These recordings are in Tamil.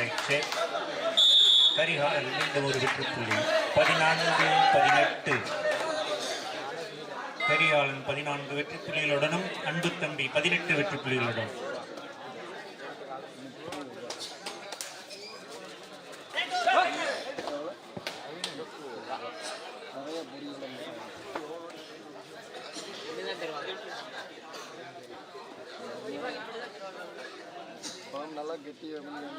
அருமையானது ஒரு ரைட் கரிகாலன் மீண்டும் ஒரு வெற்றி பதினான்கு பதினெட்டு. கரிகாலன் பதினான்கு வெற்றுப்புள்ளிகளுடனும் அன்பு தம்பி பதினெட்டு வெற்றிப்புள்ளிகளுடன் நல்லா கெட்டி அப்படின்னு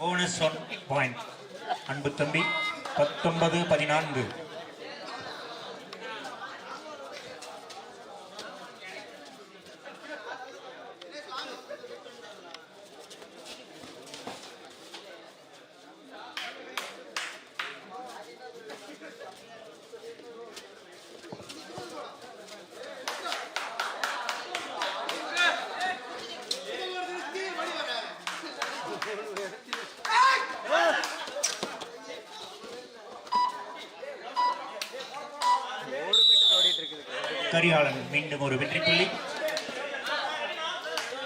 போனஸ் ஒன் பாயிண்ட் அன்பு தம்பி பத்தொன்பது பதினான்கு. கரிகாலன் மீண்டும் ஒரு வெற்றி புள்ளி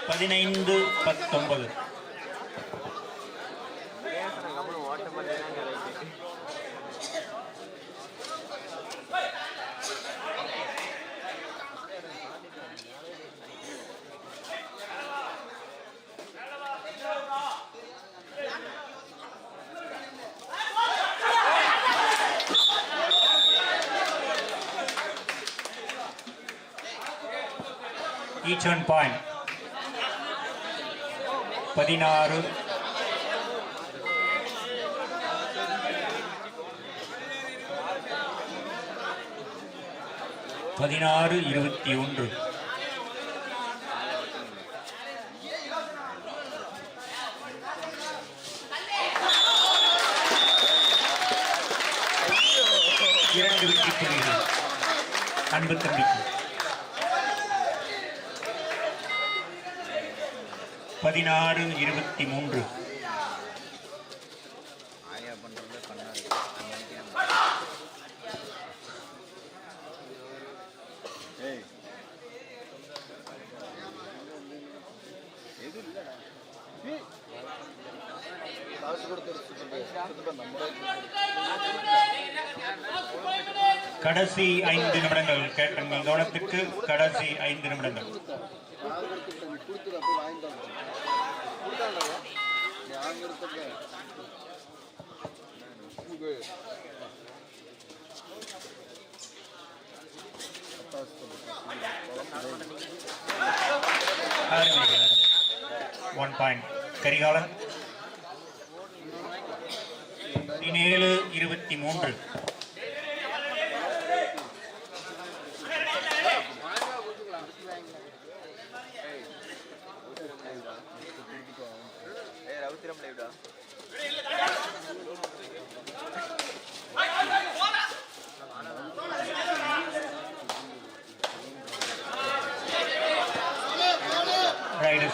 பதினைந்து பத்தொன்பது. ஈச் ஒன் பாயிண்ட் பதினாறு. பதினாறு இருபத்தி ஒன்று. இரண்டு வெற்றி புள்ளிகள் அன்பு தம்பிக்கு. பதினாறு இருபத்தி மூன்று. கடைசி ஐந்து நிமிடங்கள் கேட்டங்கள் கவனத்திற்கு கடைசி ஐந்து நிமிடங்கள். One point Karikalan. பதினேழு இருபத்தி மூன்று.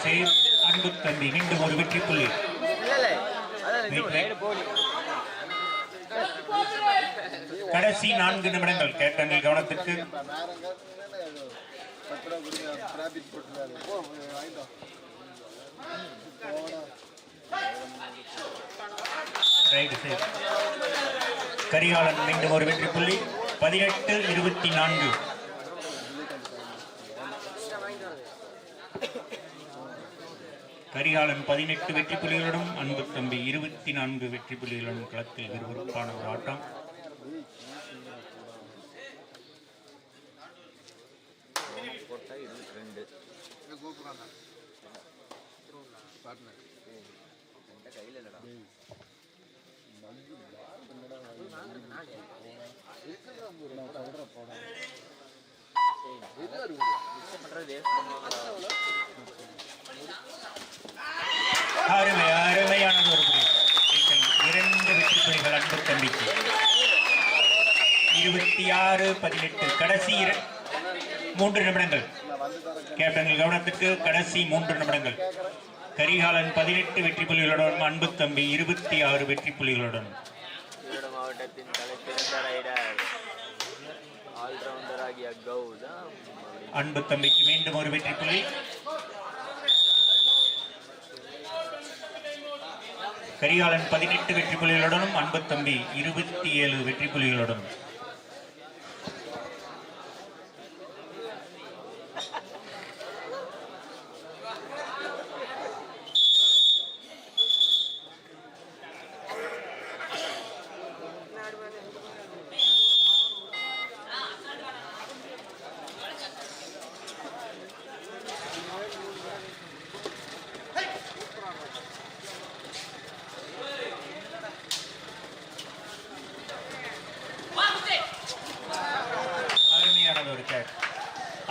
ரைடர் சேவ் அன்பு தம்பி மீண்டும் ஒரு வெற்றி புள்ளி கடைசி நான்கு நிமிடங்கள் கேட்டங்கள் கவனத்திற்கு. கரிகாலன் மீண்டும் ஒரு வெற்றி புள்ளி பதினெட்டு இருபத்தி நான்கு. கரிகாலன் பதினெட்டு வெற்றி புலிகளுடன் அன்பு தம்பி இருபத்தி நான்கு வெற்றி புலிகளுடன் களத்தில் விறுவிறுப்பான ஒரு ஆட்டம். பண்றது அருமை அருமையானது ஒரு புள்ளி இரண்டு வெற்றி புள்ளிகள் அன்பு தம்பிக்கு. இருபத்தி ஆறு பதினெட்டு கடைசி மூன்று நிமிடங்கள். கேப்டன்கள் கவனத்துக்கு கடைசி மூன்று நிமிடங்கள். கரிகாலன் பதினெட்டு வெற்றி புள்ளிகளுடன் அன்பு தம்பி இருபத்தி ஆறு வெற்றி கௌதம். அன்பு தம்பிக்கு மீண்டும் ஒரு வெற்றி புள்ளி கரிகாலன் பதினெட்டு வெற்றி புலிகளுடனும் அன்பு தம்பி இருபத்தி ஏழு வெற்றி புலிகளுடனும் அருமையானது ஒரு கேட்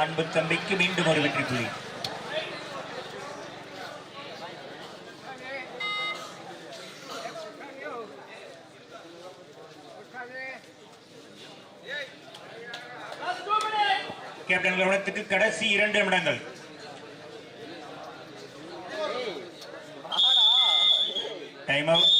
அன்பு தம்பிக்கு மீண்டும் ஒரு வெற்றி புள்ளி கேப்டன் கவனத்துக்கு கடைசி இரண்டு நிமிடங்கள். டைம் அவுட்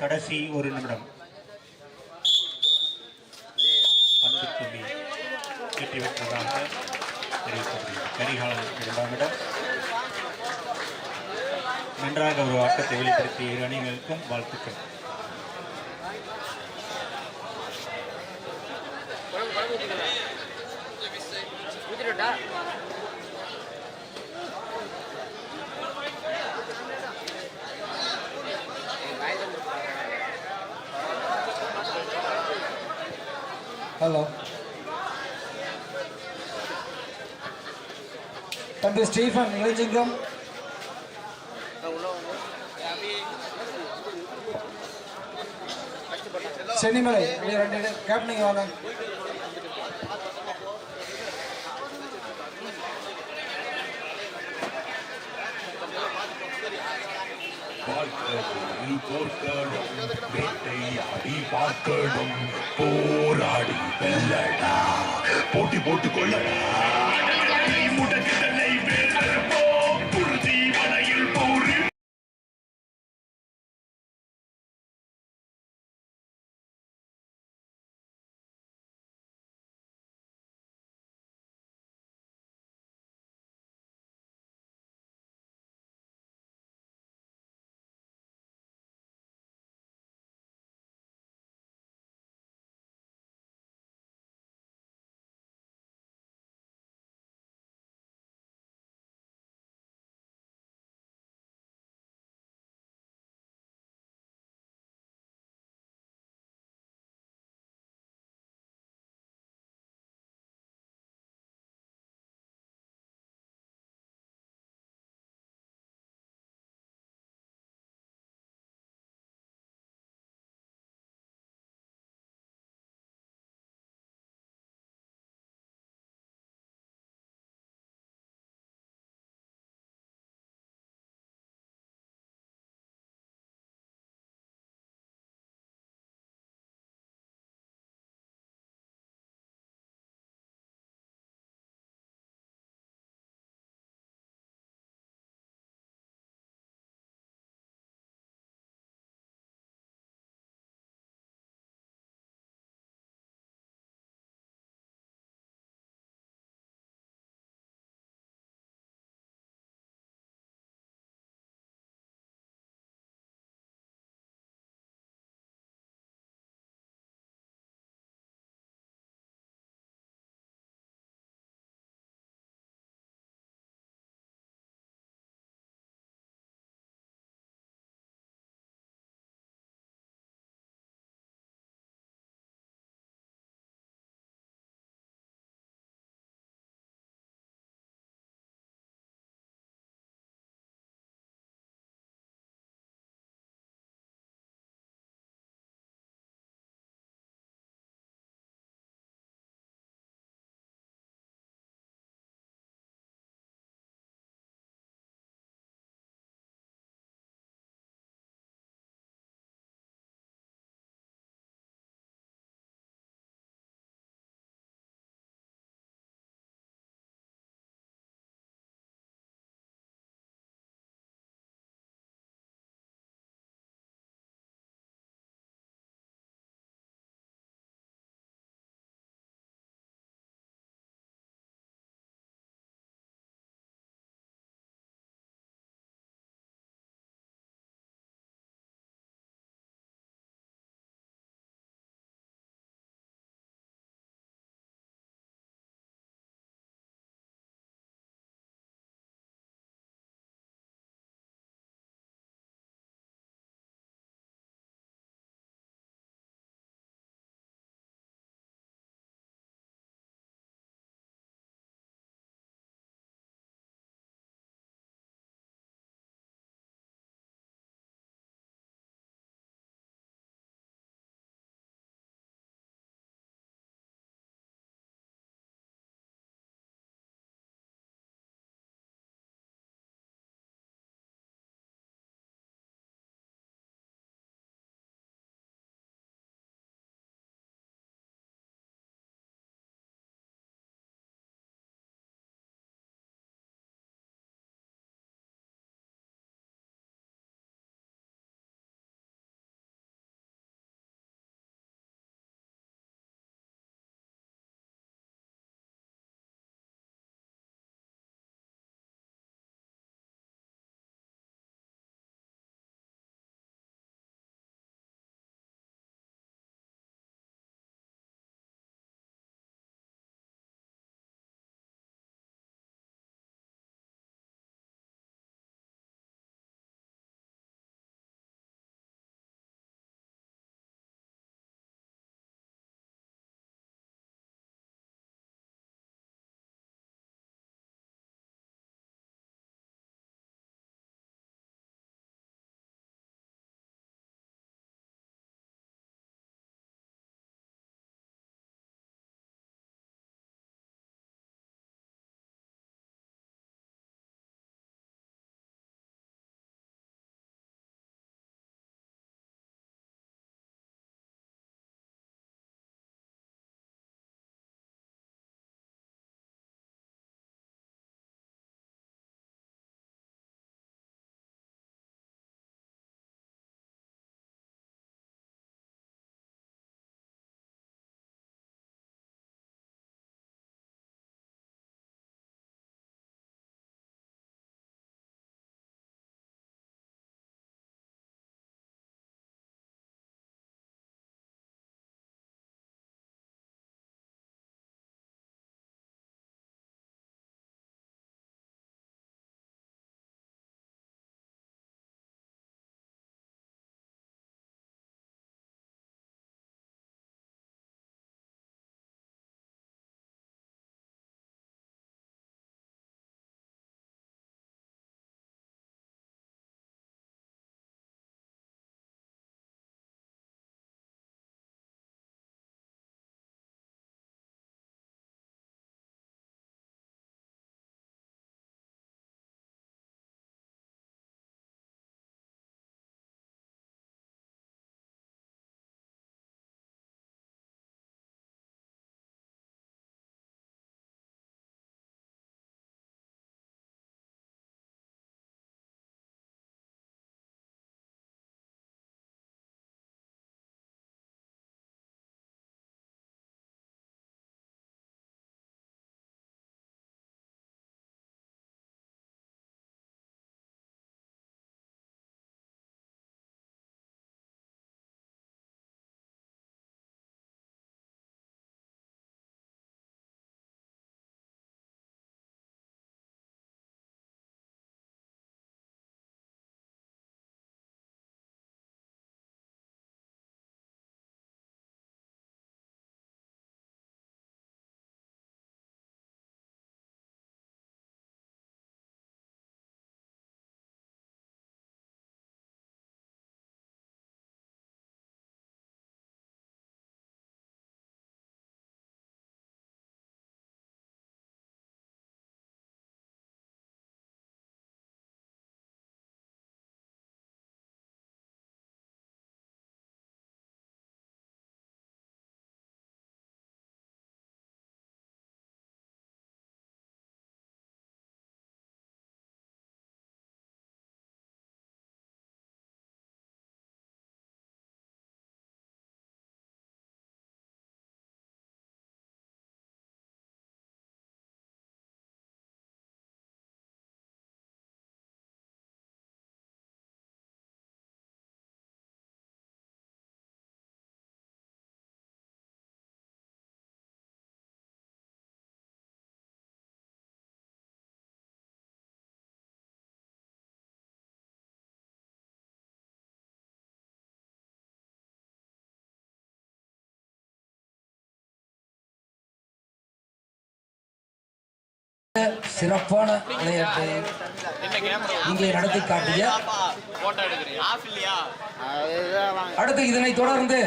கடைசி ஒரு நிமிடம். அன்பு வெற்றி பெற்றதாக தெரிவிக்கப்படுகிறது. கரிகாலன் இரண்டாம் இடம். நன்றாக ஒரு ஆட்டத்தை வெளிப்படுத்திய இரு அணிகளுக்கும் வாழ்த்துக்கள். தம்பி ஸ்டீஃபன் இளஞ்சிங்கம் சென்னிமலை ரெண்டு கேப்டனிங் வாங்க வாழ்க்கையில் போர்க்களம் வேட்டையாடி பார்க்கணும் போராடி வெல்லடா. போட்டி போட்டு கொள்ளடா. சிறப்பான விளையாட்டை இங்கே நடத்தி காட்டிய அடுத்து இதனைத் தொடர்ந்து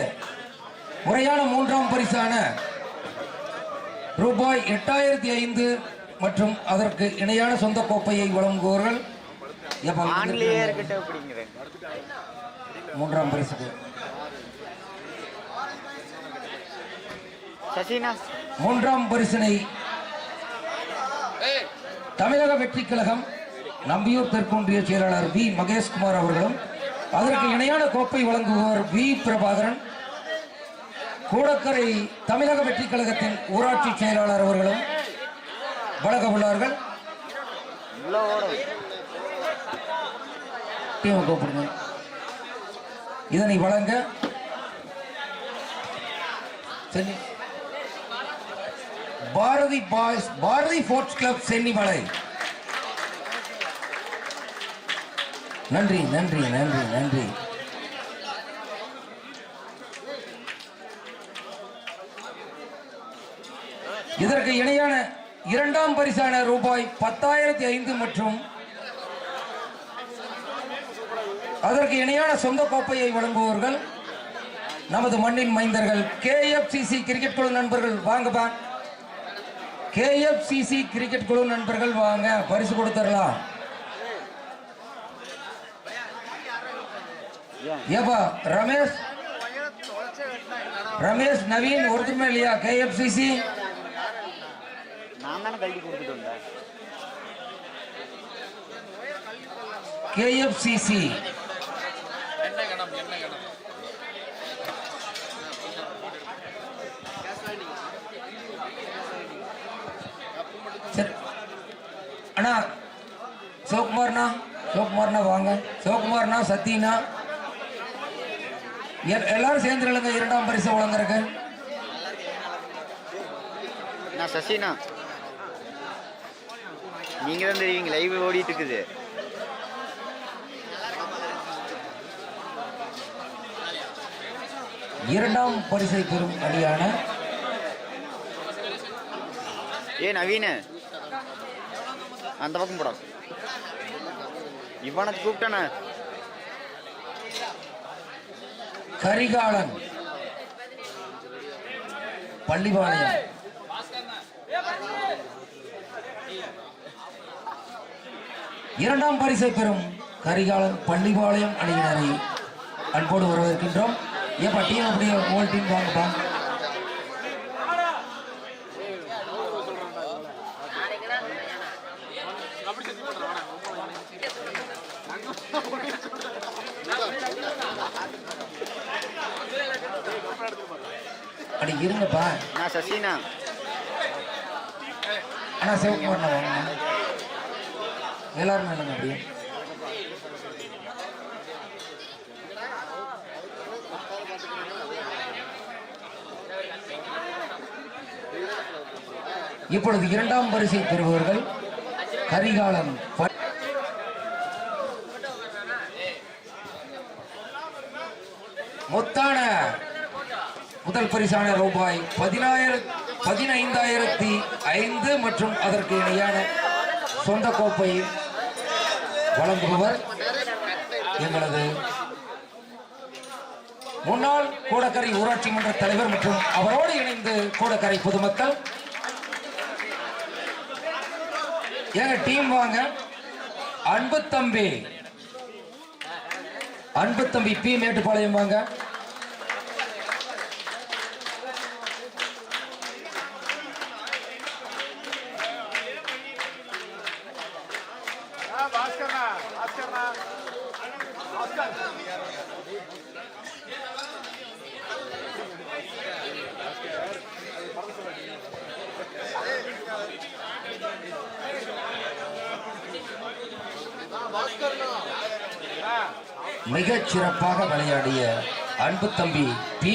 முறையான மூன்றாம் பரிசான ரூபாய் எட்டாயிரத்தி ஐந்து மற்றும் அதற்கு இணையான சொந்த கோப்பையை வழங்குவோர்கள்? மூன்றாம் பரிசுக்கு. மூன்றாம் பரிசினை தமிழக வெற்றி கழகம் நம்பியூர் தெற்கொன்றிய செயலாளர் வி. மகேஷ்குமார் அவர்களும் அதற்கு இணையான கோப்பை வழங்குபவர் வி. பிரபாகரன் கூடக்கரை தமிழக வெற்றி கழகத்தின் ஊராட்சி செயலாளர் அவர்களும் வழங்க உள்ளார்கள். இதனை வழங்க Chennai Bharathi boys Bharathi sports club Chennimalai. நன்றி நன்றி நன்றி நன்றி. இதற்கு இணையான இரண்டாம் பரிசான ரூபாய் பத்தாயிரத்தி ஐந்து மற்றும் அதற்கு இணையான சொந்த கோப்பையை வழங்குபவர்கள் நமது மண்ணின் மைந்தர்கள் கேஎஃப்சிசி கிரிக்கெட் குழு நண்பர்கள் வாங்கப்பா கேஎஃப்சிசி கிரிக்கெட் குழு நண்பர்கள் வாங்க பரிசு கொடுத்துடலாம். ஏப்பா ரமேஷ்? ரமேஷ் நவீன் ஒருத்தருமே இல்லையா? கேஎஃப்சிசி கேஎஃப்சிசி அண்ணா சிவகுமார்ண்ணா சிவகுமார்ண்ணா வாங்க. சிவகுமார்ண்ணா எல்- எல்லாரும் சேர்ந்துருங்க இரண்டாம் பரிசு வழங்குறக்கு நான் சசினா. நீங்க தான் தெரியுங்க லைவ் ஓடிட்டு இருக்குது. இரண்டாம் பரிசை பெறும் அணியான ஏ நவீன. அந்த பக்கம் போடா. இவனை கூப்பிட்டன. கரிகாலன். பள்ளிபாளையம் இரண்டாம் பரிசை பெறும் கரிகாலன் பள்ளிபாளையம் அணியினரை அன்போடு வரவேற்கின்றோம். ஏப்பா டீம் அப்படியே ஓல் டீம் வாங்கப்பா. நான் சசினா அண்ணா சிவகுமார் வாங்க எல்லாரும் இல்லைங்க அப்படியே. இப்பொழுது இரண்டாம் பரிசை பெறுபவர்கள் கரிகாலன் பரிசான ரூபாய் பதினாயிரம் பதினைந்தாயிரத்தி ஐந்து மற்றும் அதற்கு இணையான சொந்த கோப்பை வழங்குபவர் எங்களது முன்னாள் கூடக்கரை ஊராட்சி மன்ற தலைவர் மற்றும் அவரோடு இணைந்து கூடக்கரை பொதுமக்கள். எங்க டீம் வாங்க. அன்பு தம்பி. அன்பு தம்பி பி. மேட்டுப்பாளையம் வாங்க. சிறப்பாக விளையாடிய அன்பு தம்பி பி